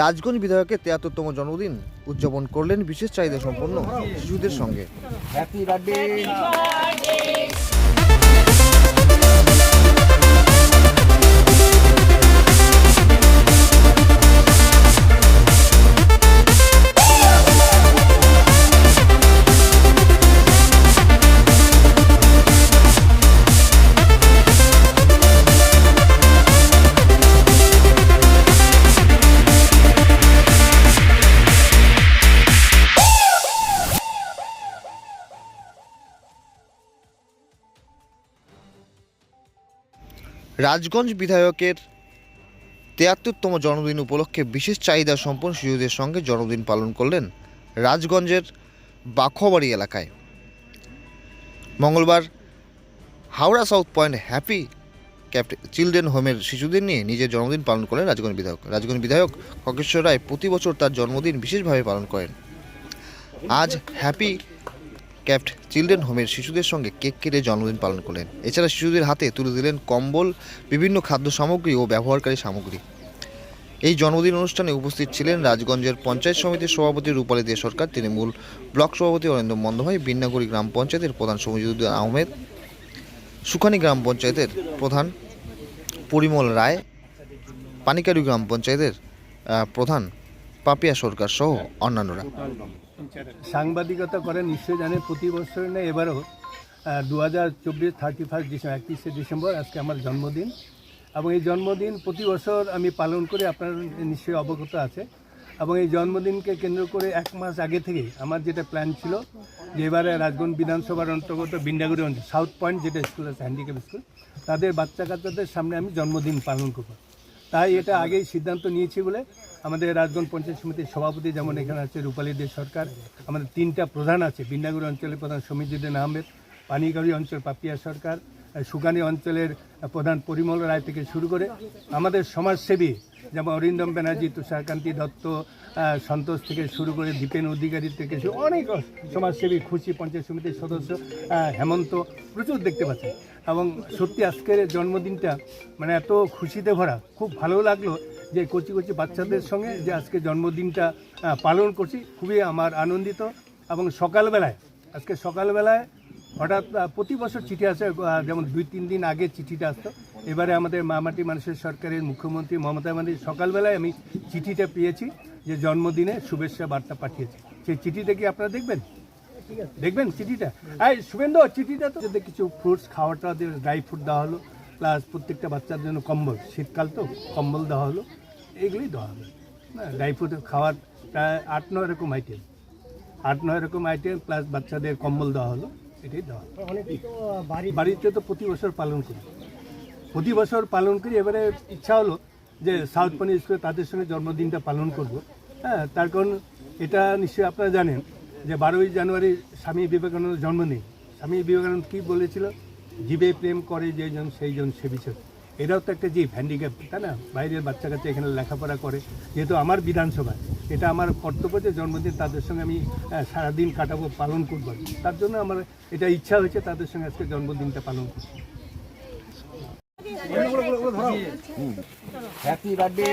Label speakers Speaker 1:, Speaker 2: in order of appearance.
Speaker 1: রাজগঞ্জ বিধায়কের তেয়াত্তরতম জন্মদিন উদযাপন করলেন বিশেষ চাহিদা সম্পন্ন শিশুদের সঙ্গে।
Speaker 2: হ্যাপি বার্থডে
Speaker 1: রাজগঞ্জ বিধায়কের তেয়াত্তরতম জন্মদিন উপলক্ষে বিশেষ চাহিদা সম্পন্ন শিশুদের সঙ্গে জন্মদিন পালন করলেন রাজগঞ্জের বাখোবাড়ি এলাকায়। মঙ্গলবার Howrah south point happy captain children হোমের শিশুদের নিয়ে নিজের জন্মদিন পালন করেন রাজগঞ্জ বিধায়ক। রাজগঞ্জ বিধায়ক খগেশ্বর রায় প্রতি বছর তার জন্মদিন বিশেষভাবে পালন করেন। আজ হ্যাপি ক্যাপ্ট চিলড্রেন হোমের শিশুদের সঙ্গে কেক কেটে জন্মদিন পালন করলেন। এছাড়া শিশুদের হাতে তুলে দিলেন কম্বল, বিভিন্ন খাদ্য সামগ্রী ও ব্যবহারকারী সামগ্রী। এই জন্মদিন অনুষ্ঠানে উপস্থিত ছিলেন রাজগঞ্জের পঞ্চায়েত সমিতির সভাপতি রূপালী দে সরকার, তৃণমূল ব্লক সভাপতি অরিন্দম বন্দ্যোপাধ্যায় বিন্নাগুড়ি গ্রাম পঞ্চায়েতের প্রধান সমজিদুদ্দিন আহমেদ, সুখানি গ্রাম পঞ্চায়েতের প্রধান পরিমল রায়, পানিকারি গ্রাম পঞ্চায়েতের প্রধান পাপিয়া সরকার সহ অন্যান্যরা।
Speaker 3: সাংবাদিকতা করে নিশ্চয়ই জানেন, প্রতি বছর না এবারও দু হাজার চব্বিশ থার্টি ফার্স্ট ডিসেম্বর, একত্রিশে ডিসেম্বর, আজকে আমার জন্মদিন। এবং এই জন্মদিন প্রতি বছর আমি পালন করি, আপনার নিশ্চয়ই অবগত আছে। এবং এই জন্মদিনকে কেন্দ্র করে এক মাস আগে থেকেই আমার যেটা প্ল্যান ছিল, যে এবারে রাজগঞ্জ বিধানসভার অন্তর্গত বিন্ডাগুড়ি অঞ্চল, সাউথ পয়েন্ট, যেটা স্কুল আছে হ্যান্ডিক্যাপ স্কুল, তাদের বাচ্চা কাচ্চাদের সামনে আমি জন্মদিন পালন করব। তাই এটা আগেই সিদ্ধান্ত নিয়েছি বলে আমাদের রাজগঞ্জ পঞ্চায়েত সমিতির সভাপতি যেমন এখানে আছে রূপালী দে সরকার, আমাদের তিনটা প্রধান আছে বিন্নাগুড়ি অঞ্চলের প্রধান সমীজুদ্দিন আহমেদ পানিগাড়ি অঞ্চল পাপিয়া সরকার সুগানি অঞ্চলের প্রধান পরিমল রায় থেকে শুরু করে আমাদের সমাজসেবী যেমন অরিন্দম ব্যানার্জি, তুষারকান্তি দত্ত সন্তোষ থেকে শুরু করে দীপেন অধিকারী থেকে অনেক সমাজসেবী, খুশি পঞ্চায়েত সমিতির সদস্য হেমন্ত প্রচুর দেখতে পাচ্ছি এবং সত্যি আজকের জন্মদিনটা মানে এত খুশিতে ভরা। খুব ভালো লাগল যে কচি কচি বাচ্চাদের সঙ্গে যে আজকে জন্মদিনটা পালন করছি। খুবই আমার আনন্দিত এবং সকালবেলায়, আজকে সকালবেলায় হঠাৎ প্রতি বছর চিঠি আসে যেমন দুই তিন দিন আগে চিঠিটা আসতো। এবারে আমাদের মামাটি মানুষের সরকারের মুখ্যমন্ত্রী মমতা ব্যানার্জি সকালবেলায় আমি চিঠিটা পেয়েছি যে জন্মদিনে শুভেচ্ছা বার্তা পাঠিয়েছি। সেই চিঠিটা কি আপনারা দেখবেন? দেখবেন চিঠিটা? এই শুভেন্দু চিঠিটা তো যদি কিছু ফ্রুটস খাওয়াটা ড্রাই ফ্রুট দেওয়া হলো প্লাস প্রত্যেকটা বাচ্চার জন্য কম্বল শীতকাল তো কম্বল দেওয়া হলো এগুলোই দেওয়া হবে। না ড্রাই ফ্রুট খাওয়ার প্রায় আট নয় রকম আইটেম আট নয় রকম আইটেম প্লাস বাচ্চাদের কম্বল দেওয়া হলো এটাই দেওয়া হলো। বাড়িতে তো প্রতি বছর পালন করি। প্রতি বছর পালন করি এবারে ইচ্ছা হলো যে সাউথ পানি স্কুলে তাদের সঙ্গে জন্মদিনটা পালন করব। হ্যাঁ তার কারণ এটা নিশ্চয়ই আপনারা জানেন যে বারোই জানুয়ারি স্বামী বিবেকানন্দ জন্মদিন। স্বামী বিবেকানন্দ কী বলেছিল? জীবে প্রেম করে যেজন সেইজন সে বিচার এটাও তো একটা জীব হ্যান্ডিক্যাপ তাই না? বাইরের বাচ্চা কাচ্চা এখানে লেখাপড়া করে যেহেতু আমার বিধানসভা এটা আমার কর্তব্য যে জন্মদিন তাদের সঙ্গে আমি সারাদিন কাটাবো পালন করব। তার জন্য আমার এটা ইচ্ছা হয়েছে তাদের সঙ্গে আজকে জন্মদিনটা পালন করব
Speaker 2: হ্যাপি বার্থডে